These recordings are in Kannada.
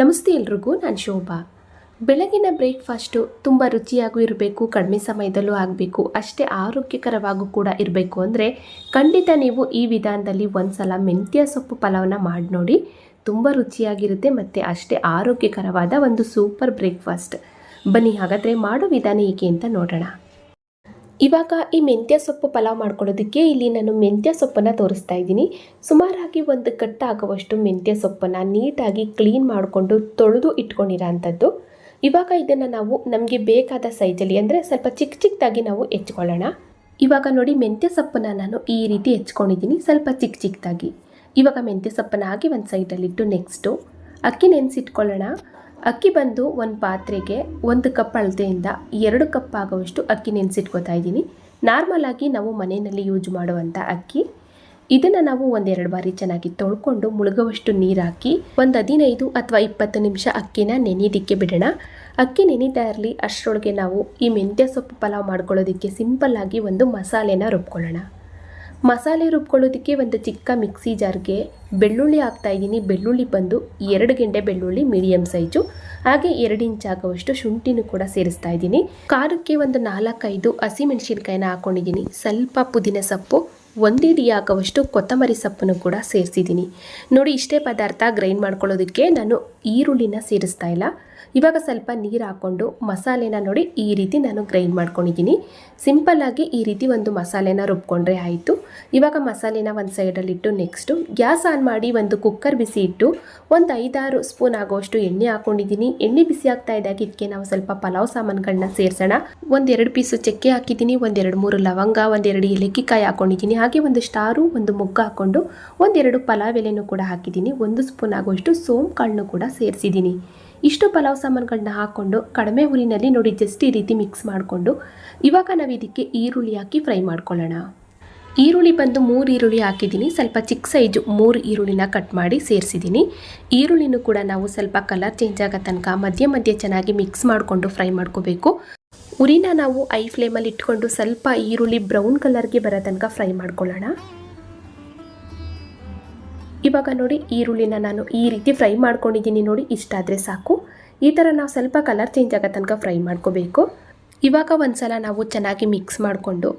ನಮಸ್ತೆ ಎಲ್ರಿಗೂ, ನಾನು ಶೋಭಾ. ಬೆಳಗಿನ ಬ್ರೇಕ್ಫಾಸ್ಟು ತುಂಬ ರುಚಿಯಾಗೂ ಇರಬೇಕು, ಕಡಿಮೆ ಸಮಯದಲ್ಲೂ ಆಗಬೇಕು, ಅಷ್ಟೇ ಆರೋಗ್ಯಕರವಾಗೂ ಕೂಡ ಇರಬೇಕು ಅಂದರೆ ಖಂಡಿತ ನೀವು ಈ ವಿಧಾನದಲ್ಲಿ ಒಂದು ಸಲ ಮೆಂತ್ಯ ಸೊಪ್ಪು ಪಲಾವನ್ನ ಮಾಡಿ ನೋಡಿ. ತುಂಬ ರುಚಿಯಾಗಿರುತ್ತೆ ಮತ್ತು ಅಷ್ಟೇ ಆರೋಗ್ಯಕರವಾದ ಒಂದು ಸೂಪರ್ ಬ್ರೇಕ್ಫಾಸ್ಟ್. ಬನ್ನಿ ಹಾಗಾದರೆ ಮಾಡೋ ವಿಧಾನ ಏಕೆ ಅಂತ ನೋಡೋಣ. ಇವಾಗ ಈ ಮೆಂತ್ಯ ಸೊಪ್ಪು ಪಲಾವ್ ಮಾಡ್ಕೊಳ್ಳೋದಕ್ಕೆ ಇಲ್ಲಿ ನಾನು ಮೆಂತ್ಯ ಸೊಪ್ಪನ್ನು ತೋರಿಸ್ತಾ ಇದ್ದೀನಿ. ಸುಮಾರಾಗಿ ಒಂದು ಕಟ್ಟ ಆಗುವಷ್ಟು ಮೆಂತ್ಯ ಸೊಪ್ಪನ್ನು ನೀಟಾಗಿ ಕ್ಲೀನ್ ಮಾಡಿಕೊಂಡು ತೊಳೆದು ಇಟ್ಕೊಂಡಿರೋಂಥದ್ದು. ಇವಾಗ ಇದನ್ನು ನಾವು ನಮಗೆ ಬೇಕಾದ ಸೈಜಲ್ಲಿ ಅಂದರೆ ಸ್ವಲ್ಪ ಚಿಕ್ಕ ಚಿಕ್ಕದಾಗಿ ನಾವು ಹೆಚ್ಕೊಳ್ಳೋಣ. ಇವಾಗ ನೋಡಿ ಮೆಂತ್ಯ ಸೊಪ್ಪನ್ನು ನಾನು ಈ ರೀತಿ ಹೆಚ್ಕೊಂಡಿದ್ದೀನಿ ಸ್ವಲ್ಪ ಚಿಕ್ಕ ಚಿಕ್ಕದಾಗಿ ಇವಾಗ ಮೆಂತ್ಯ ಸೊಪ್ಪನ್ನು ಹಾಕಿ ಒಂದು ಸೈಡಲ್ಲಿಟ್ಟು ನೆಕ್ಸ್ಟು ಅಕ್ಕಿ ನೆನೆಸಿಟ್ಕೊಳ್ಳೋಣ. ಅಕ್ಕಿ ಬಂದು ಒಂದು ಪಾತ್ರೆಗೆ ಒಂದು ಕಪ್ ಅಳತೆಯಿಂದ ಎರಡು ಕಪ್ ಆಗುವಷ್ಟು ಅಕ್ಕಿ ನೆನೆಸಿಟ್ಕೋತಾ ಇದ್ದೀನಿ. ನಾರ್ಮಲ್ ಆಗಿ ನಾವು ಮನೆಯಲ್ಲಿ ಯೂಸ್ ಮಾಡುವಂಥ ಅಕ್ಕಿ. ಇದನ್ನು ನಾವು ಒಂದೆರಡು ಬಾರಿ ಚೆನ್ನಾಗಿ ತೊಳ್ಕೊಂಡು ಮುಳುಗುವಷ್ಟು ನೀರು ಹಾಕಿ ಒಂದು ಹದಿನೈದು ಅಥವಾ ಇಪ್ಪತ್ತು ನಿಮಿಷ ಅಕ್ಕಿನ ನೆನೆಯೋದಕ್ಕೆ ಬಿಡೋಣ. ಅಕ್ಕಿ ನೆನೀತಾ ಇರಲಿ, ಅಷ್ಟರೊಳಗೆ ನಾವು ಈ ಮೆಂತ್ಯ ಸೊಪ್ಪು ಪಲಾವ್ ಮಾಡ್ಕೊಳ್ಳೋದಕ್ಕೆ ಸಿಂಪಲ್ಲಾಗಿ ಒಂದು ಮಸಾಲೆನ ರುಬ್ಕೊಳ್ಳೋಣ. ಮಸಾಲೆ ರುಬ್ಕೊಳ್ಳೋದಕ್ಕೆ ಒಂದು ಚಿಕ್ಕ ಮಿಕ್ಸಿ ಜಾರ್ಗೆ ಬೆಳ್ಳುಳ್ಳಿ ಹಾಕ್ತಾ ಇದ್ದೀನಿ. ಬೆಳ್ಳುಳ್ಳಿ ಬಂದು ಎರಡು ಗೆಂಡೆ ಬೆಳ್ಳುಳ್ಳಿ ಮೀಡಿಯಮ್ ಸೈಜು. ಹಾಗೆ ಎರಡು ಇಂಚ್ ಆಗುವಷ್ಟು ಶುಂಠಿನೂ ಕೂಡ ಸೇರಿಸ್ತಾ ಇದ್ದೀನಿ. ಖಾರಕ್ಕೆ ಒಂದು ನಾಲ್ಕೈದು ಹಸಿಮೆಣಸಿನ್ಕಾಯಿನ ಹಾಕ್ಕೊಂಡಿದ್ದೀನಿ ಸ್ವಲ್ಪ ಪುದೀನ ಸೊಪ್ಪು ಒಂದಿಡಿ ಹಾಕುವಷ್ಟು ಕೊತ್ತಂಬರಿ ಸೊಪ್ಪನ್ನು ಕೂಡ ಸೇರಿಸಿದ್ದೀನಿ. ನೋಡಿ, ಇಷ್ಟೇ ಪದಾರ್ಥ ಗ್ರೈಂಡ್ ಮಾಡ್ಕೊಳ್ಳೋದಕ್ಕೆ ನಾನು ಈರುಳ್ಳಿನ ಸೇರಿಸ್ತಾ ಇಲ್ಲ. ಇವಾಗ ಸ್ವಲ್ಪ ನೀರು ಹಾಕ್ಕೊಂಡು ಮಸಾಲೆನ ನೋಡಿ ಈ ರೀತಿ ನಾನು ಗ್ರೈಂಡ್ ಮಾಡ್ಕೊಂಡಿದ್ದೀನಿ. ಸಿಂಪಲ್ಲಾಗಿ ಈ ರೀತಿ ಒಂದು ಮಸಾಲೆನ ರುಬ್ಕೊಂಡ್ರೆ ಆಯಿತು. ಇವಾಗ ಮಸಾಲೆನ ಒಂದು ಸೈಡಲ್ಲಿಟ್ಟು ನೆಕ್ಸ್ಟು ಗ್ಯಾಸ್ ಆನ್ ಮಾಡಿ ಒಂದು ಕುಕ್ಕರ್ ಬಿಸಿ ಇಟ್ಟು ಒಂದು ಐದಾರು ಸ್ಪೂನ್ ಆಗೋಷ್ಟು ಎಣ್ಣೆ ಹಾಕ್ಕೊಂಡಿದ್ದೀನಿ ಎಣ್ಣೆ ಬಿಸಿ ಆಗ್ತಾ ಇದ್ದಾಗ ಇದಕ್ಕೆ ನಾವು ಸ್ವಲ್ಪ ಪಲಾವ್ ಸಾಮಾನುಗಳನ್ನ ಸೇರಿಸೋಣ. ಒಂದೆರಡು ಪೀಸು ಚಕ್ಕೆ ಹಾಕಿದ್ದೀನಿ ಒಂದೆರಡು ಮೂರು ಲವಂಗ ಒಂದೆರಡು ಏಲಕ್ಕಿಕಾಯಿ ಹಾಕ್ಕೊಂಡಿದ್ದೀನಿ ಹಾಗೆ ಒಂದು ಸ್ಟಾರು, ಒಂದು ಮುಗ್ಗ ಹಾಕ್ಕೊಂಡು ಒಂದೆರಡು ಪಲಾವ್ ಎಲೆನೂ ಕೂಡ ಹಾಕಿದ್ದೀನಿ. ಒಂದು ಸ್ಪೂನ್ ಆಗೋಷ್ಟು ಸೋಮ್ ಕಾಳನ್ನು ಕೂಡ ಸೇರಿಸಿದ್ದೀನಿ. ಇಷ್ಟು ಪಲಾವ್ ಸಾಮಾನುಗಳನ್ನ ಹಾಕ್ಕೊಂಡು ಕಡಿಮೆ ಹುರಿನಲ್ಲಿ ನೋಡಿ ಜಸ್ಟ್ ಈ ರೀತಿ ಮಿಕ್ಸ್ ಮಾಡಿಕೊಂಡು. ಇವಾಗ ನಾವು ಇದಕ್ಕೆ ಈರುಳ್ಳಿ ಹಾಕಿ ಫ್ರೈ ಮಾಡ್ಕೊಳ್ಳೋಣ. ಈರುಳ್ಳಿ ಬಂದು ಮೂರು ಈರುಳ್ಳಿ ಹಾಕಿದ್ದೀನಿ. ಸ್ವಲ್ಪ ಚಿಕ್ಕ ಸೈಜು ಮೂರು ಈರುಳ್ಳಿನ ಕಟ್ ಮಾಡಿ ಸೇರಿಸಿದ್ದೀನಿ. ಈರುಳ್ಳಿನೂ ಕೂಡ ನಾವು ಸ್ವಲ್ಪ ಕಲರ್ ಚೇಂಜ್ ಆಗೋ ತನಕ ಮಧ್ಯ ಮಧ್ಯೆ ಚೆನ್ನಾಗಿ ಮಿಕ್ಸ್ ಮಾಡಿಕೊಂಡು ಫ್ರೈ ಮಾಡ್ಕೋಬೇಕು. ಉರಿನ ನಾವು ಐ ಫ್ಲೇಮಲ್ಲಿ ಇಟ್ಕೊಂಡು ಸ್ವಲ್ಪ ಈರುಳ್ಳಿ ಬ್ರೌನ್ ಕಲರ್ಗೆ ಬರೋ ತನಕ ಫ್ರೈ ಮಾಡ್ಕೊಳ್ಳೋಣ. ಇವಾಗ ನೋಡಿ ಈರುಳ್ಳಿನ ನಾನು ಈ ರೀತಿ ಫ್ರೈ ಮಾಡ್ಕೊಂಡಿದ್ದೀನಿ ನೋಡಿ ಇಷ್ಟಾದರೆ ಸಾಕು. ಈ ಥರ ನಾವು ಸ್ವಲ್ಪ ಕಲರ್ ಚೇಂಜ್ ಆಗೋ ತನಕ ಫ್ರೈ ಮಾಡ್ಕೋಬೇಕು. ಇವಾಗ ಒಂದು ಸಲ ನಾವು ಚೆನ್ನಾಗಿ ಮಿಕ್ಸ್ ಮಾಡಿಕೊಂಡು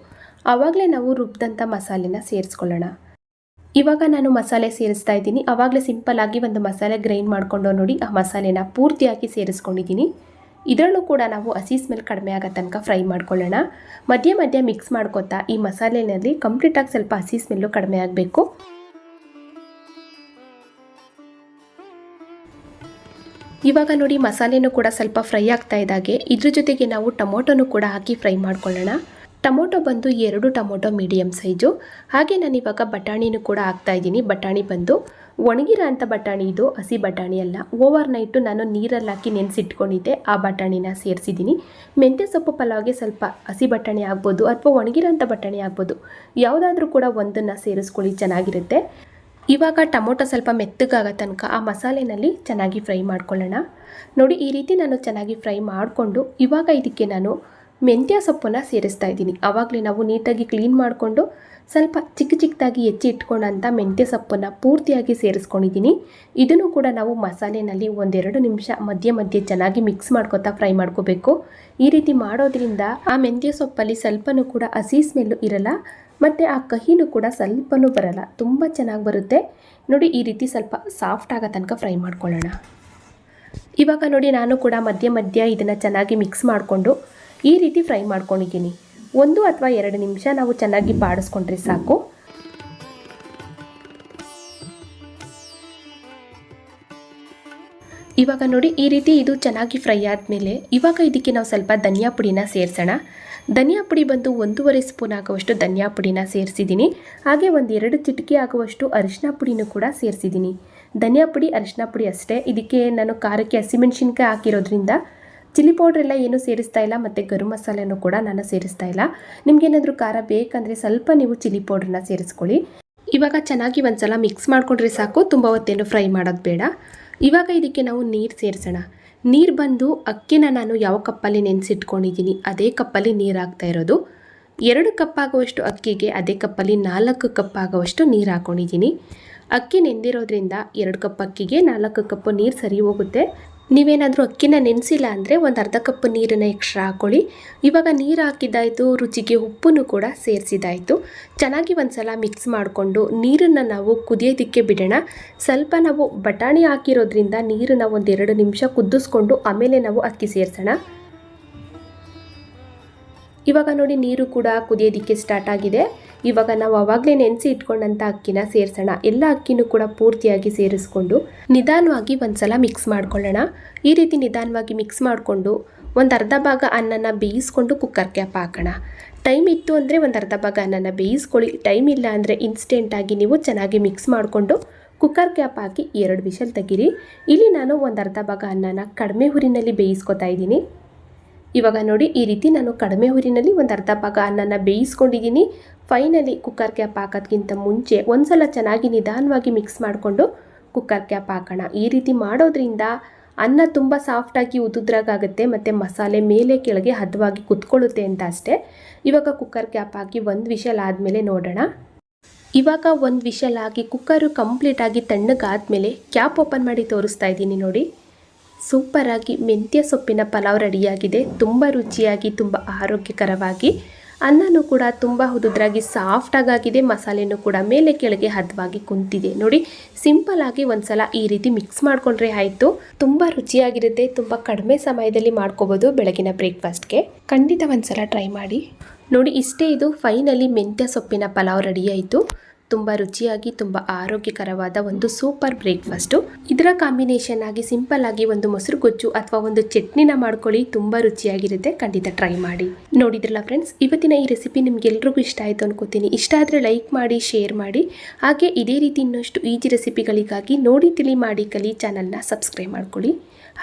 ಆವಾಗಲೇ ನಾವು ರುಬ್ಬಿದಂಥ ಮಸಾಲೆನ ಸೇರಿಸ್ಕೊಳ್ಳೋಣ. ಇವಾಗ ನಾನು ಮಸಾಲೆ ಸೇರಿಸ್ತಾ ಇದ್ದೀನಿ. ಆವಾಗಲೇ ಸಿಂಪಲ್ಲಾಗಿ ಒಂದು ಮಸಾಲೆ ಗ್ರೈಂಡ್ ಮಾಡಿಕೊಂಡು ನೋಡಿ, ಆ ಮಸಾಲೆನ ಪೂರ್ತಿಯಾಗಿ ಸೇರಿಸ್ಕೊಂಡಿದ್ದೀನಿ. ಇದರಲ್ಲೂ ಕೂಡ ನಾವು ಹಸಿ ಸ್ಮೆಲ್ ಕಡಿಮೆ ಆಗೋ ತನಕ ಫ್ರೈ ಮಾಡ್ಕೊಳ್ಳೋಣ. ಮಧ್ಯೆ ಮಧ್ಯೆ ಮಿಕ್ಸ್ ಮಾಡ್ಕೊತಾ ಈ ಮಸಾಲೆನಲ್ಲಿ ಕಂಪ್ಲೀಟಾಗಿ ಸ್ವಲ್ಪ ಹಸಿ ಸ್ಮೆಲ್ಲು ಕಡಿಮೆ ಆಗಬೇಕು. ಇವಾಗ ನೋಡಿ ಮಸಾಲೆನೂ ಕೂಡ ಸ್ವಲ್ಪ ಫ್ರೈ ಆಗ್ತಾ ಇದ್ದಾಗೆ ಇದ್ರ ಜೊತೆಗೆ ನಾವು ಟೊಮೊಟೊನು ಕೂಡ ಹಾಕಿ ಫ್ರೈ ಮಾಡ್ಕೊಳ್ಳೋಣ. ಟೊಮೊಟೊ ಬಂದು ಎರಡು ಟೊಮೊಟೊ ಮೀಡಿಯಮ್ ಸೈಜು. ಹಾಗೆ ನಾನು ಇವಾಗ ಬಟಾಣಿನೂ ಕೂಡ ಹಾಕ್ತಾ ಇದ್ದೀನಿ. ಬಟಾಣಿ ಬಂದು ಒಣಗಿರೋ ಅಂಥ ಬಟಾಣಿ ಇದು, ಹಸಿ ಬಟಾಣಿ ಅಲ್ಲ. ಓವರ್ ನೈಟು ನಾನು ನೀರಲ್ಲಿ ಹಾಕಿ ನೆನೆಸಿಟ್ಕೊಂಡಿದ್ದೆ. ಆ ಬಟಾಣಿನ ಸೇರಿಸಿದ್ದೀನಿ. ಮೆಂತ್ಯ ಸೊಪ್ಪು ಪಲಾವ್ಗೆ ಸ್ವಲ್ಪ ಹಸಿ ಬಟಾಣಿ ಆಗ್ಬೋದು ಅಥವಾ ಒಣಗಿರೋ ಅಂಥ ಬಟಾಣಿ ಆಗ್ಬೋದು. ಯಾವುದಾದ್ರೂ ಕೂಡ ಒಂದನ್ನು ಸೇರಿಸ್ಕೊಳ್ಳಿ, ಚೆನ್ನಾಗಿರುತ್ತೆ. ಇವಾಗ ಟೊಮೊಟೊ ಸ್ವಲ್ಪ ಮೆತ್ತಗಾಗೋ ತನಕ ಆ ಮಸಾಲೆನಲ್ಲಿ ಚೆನ್ನಾಗಿ ಫ್ರೈ ಮಾಡ್ಕೊಳ್ಳೋಣ. ನೋಡಿ, ಈ ರೀತಿ ನಾನು ಚೆನ್ನಾಗಿ ಫ್ರೈ ಮಾಡಿಕೊಂಡು ಇವಾಗ ಇದಕ್ಕೆ ನಾನು ಮೆಂತ್ಯ ಸೊಪ್ಪನ್ನು ಸೇರಿಸ್ತಾ ಇದ್ದೀನಿ. ಆವಾಗಲೇ ನಾವು ನೀಟಾಗಿ ಕ್ಲೀನ್ ಮಾಡಿಕೊಂಡು ಸ್ವಲ್ಪ ಚಿಕ್ಕ ಚಿಕ್ಕದಾಗಿ ಹೆಚ್ಚಿ ಇಟ್ಕೊಂಡಂಥ ಮೆಂತ್ಯ ಸೊಪ್ಪನ್ನು ಪೂರ್ತಿಯಾಗಿ ಸೇರಿಸ್ಕೊಂಡಿದ್ದೀನಿ. ಇದನ್ನು ಕೂಡ ನಾವು ಮಸಾಲೆನಲ್ಲಿ ಒಂದೆರಡು ನಿಮಿಷ ಮಧ್ಯೆ ಮಧ್ಯೆ ಚೆನ್ನಾಗಿ ಮಿಕ್ಸ್ ಮಾಡ್ಕೊತಾ ಫ್ರೈ ಮಾಡ್ಕೋಬೇಕು. ಈ ರೀತಿ ಮಾಡೋದ್ರಿಂದ ಆ ಮೆಂತ್ಯ ಸೊಪ್ಪಲ್ಲಿ ಸ್ವಲ್ಪನೂ ಕೂಡ ಹಸಿ ಸ್ಮೆಲ್ಲು ಇರಲ್ಲ. ಮತ್ತು ಆ ಕಹಿನೂ ಕೂಡ ಸ್ವಲ್ಪನೂ ಬರಲ್ಲ. ತುಂಬ ಚೆನ್ನಾಗಿ ಬರುತ್ತೆ. ನೋಡಿ, ಈ ರೀತಿ ಸ್ವಲ್ಪ ಸಾಫ್ಟ್ ಆಗೋ ತನಕ ಫ್ರೈ ಮಾಡ್ಕೊಳ್ಳೋಣ. ಇವಾಗ ನೋಡಿ, ನಾನು ಕೂಡ ಮಧ್ಯ ಮಧ್ಯ ಇದನ್ನು ಚೆನ್ನಾಗಿ ಮಿಕ್ಸ್ ಮಾಡಿಕೊಂಡು ಈ ರೀತಿ ಫ್ರೈ ಮಾಡ್ಕೊಂಡಿದ್ದೀನಿ. ಒಂದು ಅಥವಾ ಎರಡು ನಿಮಿಷ ನಾವು ಚೆನ್ನಾಗಿ ಬಾಡಿಸ್ಕೊಂಡ್ರೆ ಸಾಕು. ಇವಾಗ ನೋಡಿ, ಈ ರೀತಿ ಇದು ಚೆನ್ನಾಗಿ ಫ್ರೈ ಆದಮೇಲೆ ಇವಾಗ ಇದಕ್ಕೆ ನಾವು ಸ್ವಲ್ಪ ಧನಿಯಾ ಪುಡಿನ ಸೇರಿಸೋಣ. ಧನಿಯಾ ಪುಡಿ ಬಂದು ಒಂದೂವರೆ ಸ್ಪೂನ್ ಆಗುವಷ್ಟು ಧನಿಯಾ ಪುಡಿನ ಸೇರಿಸಿದ್ದೀನಿ. ಹಾಗೆ ಒಂದು ಎರಡು ಚಿಟಿಕೆ ಆಗುವಷ್ಟು ಅರಿಶಿನ ಪುಡಿನೂ ಕೂಡ ಸೇರಿಸಿದ್ದೀನಿ. ಧನಿಯಾ ಪುಡಿ ಅರಿಶಿನ ಪುಡಿ ಅಷ್ಟೇ. ಇದಕ್ಕೆ ನಾನು ಖಾರಕ್ಕೆ ಹಸಿಮೆಣ್ಸಿನ್ಕಾಯಿ ಹಾಕಿರೋದ್ರಿಂದ ಚಿಲ್ಲಿ ಪೌಡ್ರ್ ಎಲ್ಲ ಏನೂ ಸೇರಿಸ್ತಾ ಇಲ್ಲ, ಮತ್ತು ಗರಂ ಮಸಾಲೆನೂ ಕೂಡ ನಾನು ಸೇರಿಸ್ತಾ ಇಲ್ಲ. ನಿಮಗೇನಾದರೂ ಖಾರ ಬೇಕಂದರೆ ಸ್ವಲ್ಪ ನೀವು ಚಿಲ್ಲಿ ಪೌಡ್ರನ್ನ ಸೇರಿಸ್ಕೊಳ್ಳಿ. ಇವಾಗ ಚೆನ್ನಾಗಿ ಒಂದ್ಸಲ ಮಿಕ್ಸ್ ಮಾಡಿಕೊಂಡ್ರೆ ಸಾಕು, ತುಂಬ ಹೊತ್ತೇನು ಫ್ರೈ ಮಾಡೋದು ಬೇಡ. ಇವಾಗ ಇದಕ್ಕೆ ನಾವು ನೀರು ಸೇರಿಸೋಣ. ನೀರು ಬಂದು ಅಕ್ಕಿನ ನಾನು ಯಾವ ಕಪ್ಪಲ್ಲಿ ನೆನೆಸಿಟ್ಕೊಂಡಿದ್ದೀನಿ, ಅದೇ ಕಪ್ಪಲ್ಲಿ ನೀರು ಹಾಕ್ತಾ ಇರೋದು. ಎರಡು ಕಪ್ ಆಗುವಷ್ಟು ಅಕ್ಕಿಗೆ, ಅದೇ ಕಪ್ಪಲ್ಲಿ ನಾಲ್ಕು ಕಪ್ ಆಗುವಷ್ಟು ನೀರು ಹಾಕ್ಕೊಂಡಿದ್ದೀನಿ ಅಕ್ಕಿ ನೆಂದಿರೋದ್ರಿಂದ ಎರಡು ಕಪ್ ಅಕ್ಕಿಗೆ ನಾಲ್ಕು ಕಪ್ಪು ನೀರು ಸರಿ ಹೋಗುತ್ತೆ. ನೀವೇನಾದರೂ ಅಕ್ಕಿನ ನೆನೆಸಿಲ್ಲ ಅಂದರೆ ಒಂದು ಅರ್ಧ ಕಪ್ ನೀರನ್ನು ಎಕ್ಸ್ಟ್ರಾ ಹಾಕೊಳ್ಳಿ. ಇವಾಗ ನೀರು ಹಾಕಿದ್ದಾಯಿತು, ರುಚಿಗೆ ಉಪ್ಪನ್ನು ಕೂಡ ಸೇರಿಸಿದಾಯಿತು ಚೆನ್ನಾಗಿ ಒಂದ್ಸಲ ಮಿಕ್ಸ್ ಮಾಡಿಕೊಂಡು ನೀರನ್ನು ನಾವು ಕುದಿಯೋದಕ್ಕೆ ಬಿಡೋಣ. ಸ್ವಲ್ಪ ನಾವು ಬಟಾಣಿ ಹಾಕಿರೋದ್ರಿಂದ ನೀರನ್ನು ಒಂದೆರಡು ನಿಮಿಷ ಕುದಿಸ್ಕೊಂಡು ಆಮೇಲೆ ನಾವು ಅಕ್ಕಿ ಸೇರಿಸೋಣ. ಇವಾಗ ನೋಡಿ ನೀರು ಕೂಡ ಕುದಿಯೋದಕ್ಕೆ ಸ್ಟಾರ್ಟ್ ಆಗಿದೆ. ಇವಾಗ ನಾವು ಅವಾಗಲೇ ನೆನೆಸಿ ಇಟ್ಕೊಂಡಂಥ ಅಕ್ಕಿನ ಸೇರಿಸೋಣ. ಎಲ್ಲ ಅಕ್ಕಿನೂ ಕೂಡ ಪೂರ್ತಿಯಾಗಿ ಸೇರಿಸ್ಕೊಂಡು ನಿಧಾನವಾಗಿ ಒಂದ್ಸಲ ಮಿಕ್ಸ್ ಮಾಡ್ಕೊಳ್ಳೋಣ. ಈ ರೀತಿ ನಿಧಾನವಾಗಿ ಮಿಕ್ಸ್ ಮಾಡಿಕೊಂಡು ಒಂದು ಅರ್ಧ ಭಾಗ ಅನ್ನನ ಬೇಯಿಸ್ಕೊಂಡು ಕುಕ್ಕರ್ ಕ್ಯಾಪ್ ಹಾಕೋಣ. ಟೈಮ್ ಇತ್ತು ಅಂದರೆ ಒಂದು ಅರ್ಧ ಭಾಗ ಅನ್ನನ ಬೇಯಿಸ್ಕೊಳ್ಳಿ. ಟೈಮ್ ಇಲ್ಲ ಅಂದರೆ ಇನ್ಸ್ಟೆಂಟಾಗಿ ನೀವು ಚೆನ್ನಾಗಿ ಮಿಕ್ಸ್ ಮಾಡಿಕೊಂಡು ಕುಕ್ಕರ್ ಕ್ಯಾಪ್ ಹಾಕಿ ಎರಡು ವಿಷಲ್ ತೆಗೀರಿ. ಇಲ್ಲಿ ನಾನು ಒಂದು ಅರ್ಧ ಭಾಗ ಅನ್ನನ ಕಡಿಮೆ ಹುರಿನಲ್ಲಿ ಬೇಯಿಸ್ಕೊತಾ ಇದ್ದೀನಿ. ಇವಾಗ ನೋಡಿ ಈ ರೀತಿ ನಾನು ಕಡಿಮೆ ಊರಿನಲ್ಲಿ ಒಂದು ಅರ್ಧ ಭಾಗ ಅನ್ನನ ಬೇಯಿಸ್ಕೊಂಡಿದ್ದೀನಿ. ಫೈನಲಿ ಕುಕ್ಕರ್ ಕ್ಯಾಪ್ ಹಾಕೋದ್ಕಿಂತ ಮುಂಚೆ ಒಂದ್ಸಲ ಚೆನ್ನಾಗಿ ನಿಧಾನವಾಗಿ ಮಿಕ್ಸ್ ಮಾಡಿಕೊಂಡು ಕುಕ್ಕರ್ ಕ್ಯಾಪ್ ಹಾಕೋಣ. ಈ ರೀತಿ ಮಾಡೋದ್ರಿಂದ ಅನ್ನ ತುಂಬ ಸಾಫ್ಟಾಗಿ ಉದುದ್ರಾಗುತ್ತೆ ಮತ್ತು ಮಸಾಲೆ ಮೇಲೆ ಕೆಳಗೆ ಹದವಾಗಿ ಕುತ್ಕೊಳ್ಳುತ್ತೆ ಅಂತ ಅಷ್ಟೇ. ಇವಾಗ ಕುಕ್ಕರ್ ಕ್ಯಾಪ್ ಹಾಕಿ ಒಂದು ವಿಷಲ್ ಆದಮೇಲೆ ನೋಡೋಣ. ಇವಾಗ ಒಂದು ವಿಷಲ್ ಆಗಿ ಕುಕ್ಕರು ಕಂಪ್ಲೀಟಾಗಿ ತಣ್ಣಗಾದ್ಮೇಲೆ ಕ್ಯಾಪ್ ಓಪನ್ ಮಾಡಿ ತೋರಿಸ್ತಾ ಇದ್ದೀನಿ ನೋಡಿ. ಸೂಪರಾಗಿ ಮೆಂತ್ಯ ಸೊಪ್ಪಿನ ಪಲಾವ್ ರೆಡಿಯಾಗಿದೆ. ತುಂಬ ರುಚಿಯಾಗಿ, ತುಂಬ ಆರೋಗ್ಯಕರವಾಗಿ. ಅನ್ನನೂ ಕೂಡ ತುಂಬ ಹುದುದ್ರಾಗಿ ಸಾಫ್ಟಾಗಾಗಿದೆ ಮಸಾಲೆನೂ ಕೂಡ ಮೇಲೆ ಕೆಳಗೆ ಹದವಾಗಿ ಕುಂತಿದೆ. ನೋಡಿ ಸಿಂಪಲ್ ಆಗಿ ಒಂದ್ಸಲ ಈ ರೀತಿ ಮಿಕ್ಸ್ ಮಾಡಿಕೊಂಡ್ರೆ ಆಯಿತು. ತುಂಬ ರುಚಿಯಾಗಿರುತ್ತೆ. ತುಂಬ ಕಡಿಮೆ ಸಮಯದಲ್ಲಿ ಮಾಡ್ಕೋಬೋದು ಬೆಳಗಿನ ಬ್ರೇಕ್ಫಾಸ್ಟ್ಗೆ. ಖಂಡಿತ ಒಂದ್ಸಲ ಟ್ರೈ ಮಾಡಿ. ನೋಡಿ, ಇಷ್ಟೇ ಇದು. ಫೈನಲಿ ಮೆಂತ್ಯ ಸೊಪ್ಪಿನ ಪಲಾವ್ ರೆಡಿ ಆಯಿತು. ತುಂಬ ರುಚಿಯಾಗಿ, ತುಂಬ ಆರೋಗ್ಯಕರವಾದ ಒಂದು ಸೂಪರ್ ಬ್ರೇಕ್ಫಾಸ್ಟು. ಇದರ ಕಾಂಬಿನೇಷನ್ ಆಗಿ ಸಿಂಪಲ್ ಆಗಿ ಒಂದು ಮೊಸರು ಗೊಜ್ಜು ಅಥವಾ ಒಂದು ಚಟ್ನಿನ ಮಾಡ್ಕೊಳ್ಳಿ, ತುಂಬ ರುಚಿಯಾಗಿರುತ್ತೆ. ಖಂಡಿತ ಟ್ರೈ ಮಾಡಿ. ನೋಡಿದ್ರಲ್ಲ ಫ್ರೆಂಡ್ಸ್ ಇವತ್ತಿನ ಈ ರೆಸಿಪಿ ನಿಮ್ಗೆಲ್ರಿಗೂ ಇಷ್ಟ ಆಯಿತು ಅನ್ಕೋತೀನಿ. ಇಷ್ಟ ಆದರೆ ಲೈಕ್ ಮಾಡಿ ಶೇರ್ ಮಾಡಿ. ಹಾಗೆ ಇದೇ ರೀತಿ ಇನ್ನಷ್ಟು ಈಜಿ ರೆಸಿಪಿಗಳಿಗಾಗಿ ನೋಡಿ, ತಿಳಿ, ಮಾಡಿ ಕಲಿ ಚಾನಲ್ನ ಸಬ್ಸ್ಕ್ರೈಬ್ ಮಾಡ್ಕೊಳ್ಳಿ.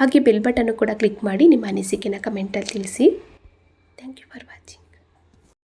ಹಾಗೆ ಬೆಲ್ ಬಟನ್ನು ಕೂಡ ಕ್ಲಿಕ್ ಮಾಡಿ ನಿಮ್ಮ ಅನಿಸಿಕೆನ ಕಮೆಂಟಲ್ಲಿ ತಿಳಿಸಿ.